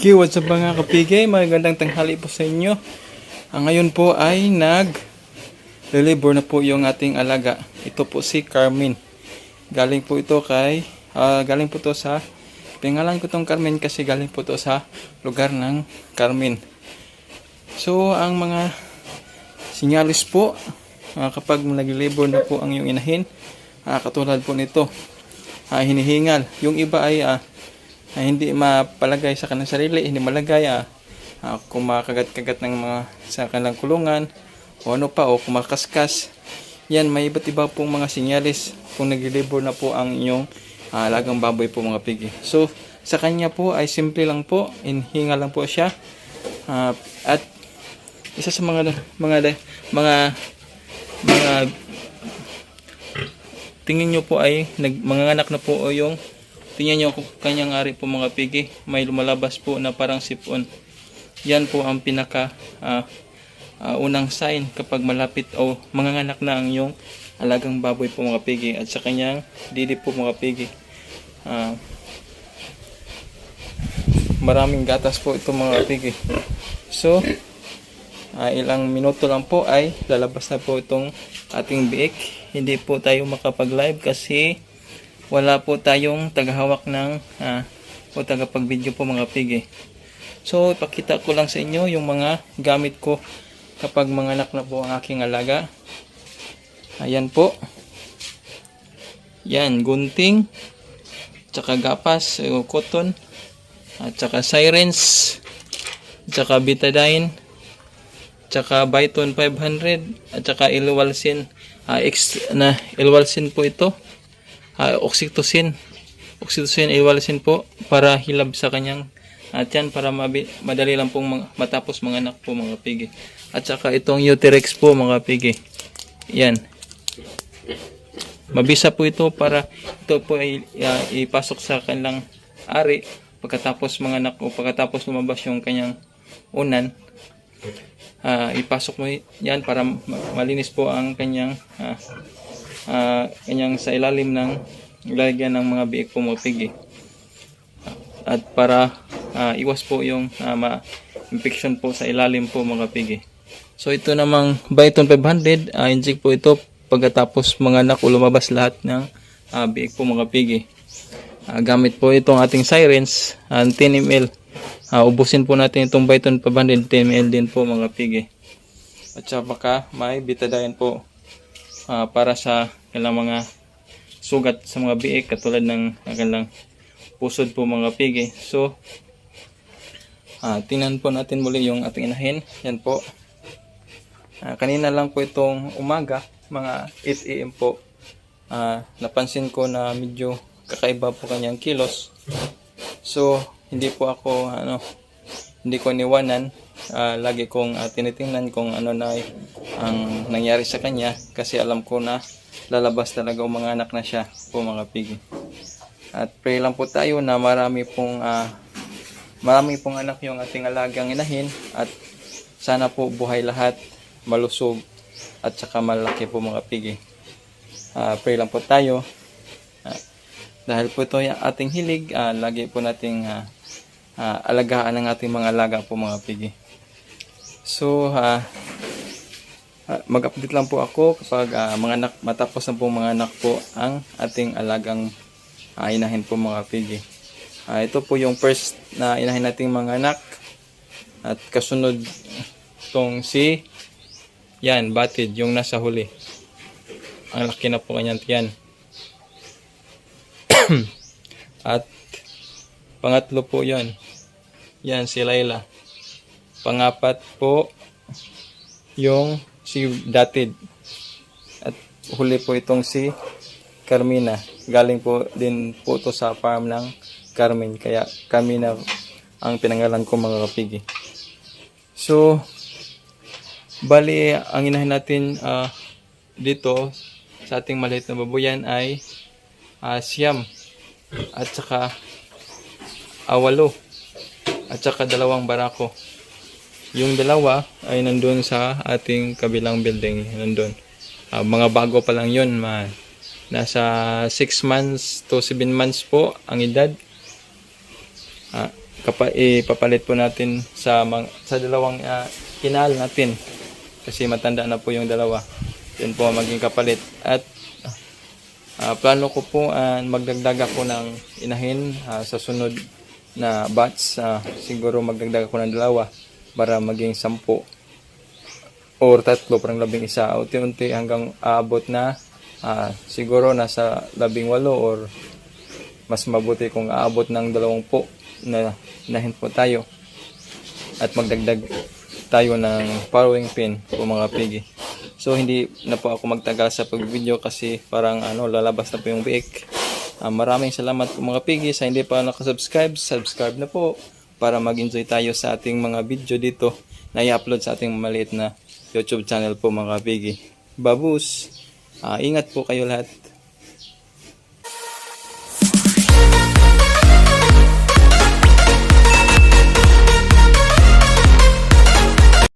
Okay, what's up mga kapigay? Magandang tanghali po sa inyo. Ang ngayon po ay nag deliver na po yung ating alaga. Ito po si Carmen. Galing po ito kay ah, galing po to sa pingalan ko tong Carmen kasi galing po to sa lugar ng Carmen. So, ang mga sinyalis po ah, kapag nag-deliver na po ang yung inahin, ah, katulad po nito, ah, hinihingal. Yung iba ay ah, ay hindi mapalagay sa kanilang sarili, hindi malagay ah, ah, kung makagat-kagat ng mga sa kanilang kulungan o ano pa o kumakaskas. Yan, may iba't iba pong mga sinyalis kung nag-deliver na po ang inyong ah, alagang baboy po mga pigi. So, sa kanya po ay simple lang po, inhinga lang po siya. Ah, at isa sa mga mga mga mga tingin nyo po ay nag, mga anak na po o yung tingnan nyo kanyang ari po mga pigi. May lumalabas po na parang sipon. Yan po ang pinaka ah, ah, unang sign kapag malapit o mga anak na ang yung alagang baboy po mga pigi at sa kanyang didi po mga pigi. Ah, maraming gatas po ito mga pigi. So Ah, ilang minuto lang po ay lalabas na po itong ating biik. Hindi po tayo makapag-live kasi wala po tayong tagahawak ng ah, o tagapag-video po mga pigi. So, ipakita ko lang sa inyo yung mga gamit ko kapag mga anak na po ang aking alaga. Ayan po. Yan, gunting, tsaka gapas, o cotton, at tsaka sirens, tsaka betadine, tsaka Byton 500 at tsaka Ilwalsin ah, X na Ilwalsin po ito Ah, oxytocin. Oxytocin Ilwalsin po para hilab sa kanyang at yan para madali lang pong matapos mga anak po mga pigi. At saka itong Uterex po mga pigi. Yan. Mabisa po ito para ito po ay ah, ipasok sa kanilang ari pagkatapos mga anak o pagkatapos lumabas yung kanyang unan. Ah, ipasok mo yan para ma- malinis po ang kanyang ah, ah, kanyang sa ilalim ng lagyan ng mga biik mga pigi. At para ah, iwas po yung ah, ma- infection po sa ilalim po mga pigi. So ito namang Byton 500, ah, inject po ito pagkatapos mga anak lumabas lahat ng ah, biik po mga pigi. Ah, gamit po itong ating sirens, ah, 10 ml. Ah, ubusin po natin itong Byton 500 10 ml din po mga pigi. At saka baka may betadine po ah, para sa kailang mga sugat sa mga biik katulad ng kailang pusod po mga pigi. So, ah, tingnan po natin muli yung ating inahin. Yan po. Ah, kanina lang po itong umaga, mga 8 a.m. po. Ah, napansin ko na medyo kakaiba po kanyang kilos. So, hindi po ako ano hindi ko niwanan. Ah, lagi kong ah, tinitingnan kung ano na ang nangyari sa kanya kasi alam ko na lalabas talaga o mga anak na siya po mga pigi. At pray lang po tayo na marami pong ah, marami pong anak yung ating alagang inahin at sana po buhay lahat, malusog at saka malaki po mga pigi. Ah, pray lang po tayo. Ah, dahil po ito yung ating hilig, ah, lagi po nating ah, ah, alagaan ang ating mga alaga po mga pigi. So, ah, ah, mag-update lang po ako kapag ah, mga anak, matapos na po mga anak po ang ating alagang ah, inahin po mga pigi. Ah, ito po yung first na inahin nating mga anak. At kasunod tong si yan, batid, yung nasa huli. Ang laki na po kanyang tiyan. At pangatlo po yan. Yan, si Layla. Pangapat po, yung si Datid. At huli po itong si Carmina. Galing po din po to sa farm ng Carmen. Kaya Carmina ang pinangalan ko mga kapigi. So, bali, ang inahin natin ah, dito sa ating maliit na babuyan ay ah, siyam at saka awalo at saka dalawang barako. Yung dalawa ay nandun sa ating kabilang building. Nandun. Ah, mga bago pa lang yun. Ma nasa 6 months to 7 months po ang edad. Ah, kapa, ipapalit po natin sa mga, sa dalawang ah, kinal natin kasi matanda na po yung dalawa yun po maging kapalit at ah, plano ko po ah, magdagdag ako ng inahin ah, sa sunod na batch ah, siguro magdagdag ako ng dalawa para maging sampu or tatlo parang labing isa unti-unti hanggang aabot na ah, siguro nasa labing walo or mas mabuti kung aabot ng dalawang po na nahin po tayo at magdagdag tayo ng following pin po mga pigi. So hindi na po ako magtagal sa pag-video kasi parang ano lalabas na po yung biik. Ah, maraming salamat po mga pigi sa hindi pa nakasubscribe, subscribe na po para mag-enjoy tayo sa ating mga video dito na i-upload sa ating maliit na YouTube channel po mga pigi. Babus! Ah, ingat po kayo lahat.